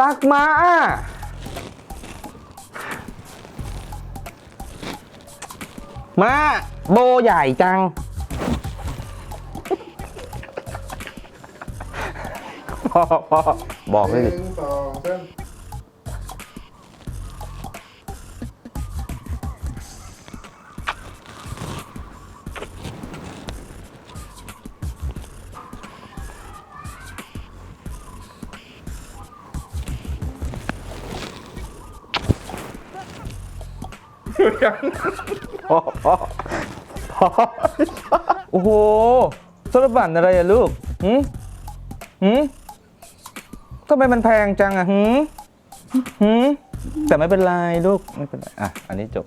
รักมามาโบใหญ่จัง พอพอบอกเลย หนึ่งสองสาม ยังพอโอ้โหสารบัญอะไรอะลูกหืมหืมทำไมมันแพงจังอะหืมหืมแต่ไม่เป็นไรลูกไม่เป็นไรอะอันนี้จบ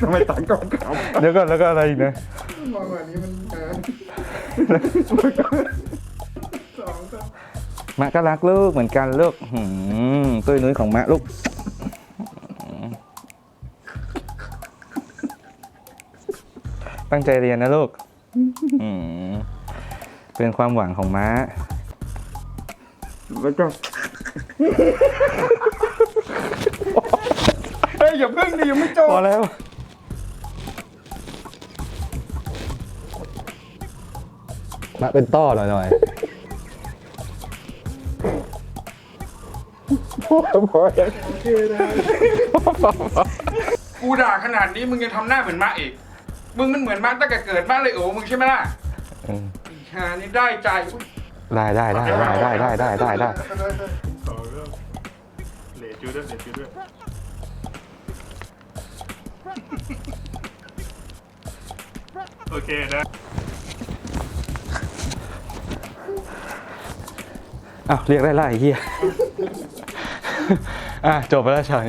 ทำไมตังก่อนครับเดี๋ยวก่อนแล้วก็อะไรอีกนะมองแบบนี้มันมะก็รักลูกเหมือนกันลูกหืมตุ้ยนุ้ยของมะลูก ตั้งใจเรียนนะลูกเป็นความหวังของม้า แล้วก็เฮ้ยอย่าเพิ่งดิยังไม่จบพอแล้ว มาเป็นต้อหน่อยหน่อยกูด่าขนาดนี้มึงยังทำหน้าเหมือนมาอีก มึงมันเหมือนมากตั้งแต่เกิดมากเลยโอ้มึงใช่ไหมล่ะปีหานี่ได้ใจอุ๊ยได้ได้ได้ได้ได้ได้ได้ได้ได้ต่อเรื่องเหลจูด้วยเหลจูด้วยโอเคนะอ้าวเรียกได้ไล่ไอ้เฮียอะจบไปแล้วเฉย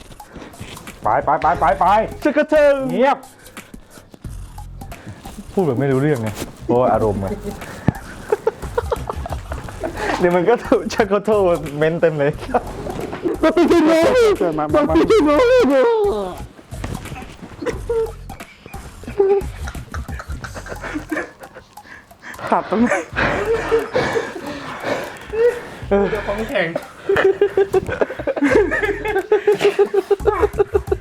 ไปไปไปไปไปฉันกับเธอเงียบ พูดแบบไม่รู้เรื่องไงเพราะว่าอารมณ์ไงเดี๋ยวมันก็ถูกฉันขอโทษเมนเต็มเลยมามามาขับตรงไหนของแข็ง Ha ha ha ha ha!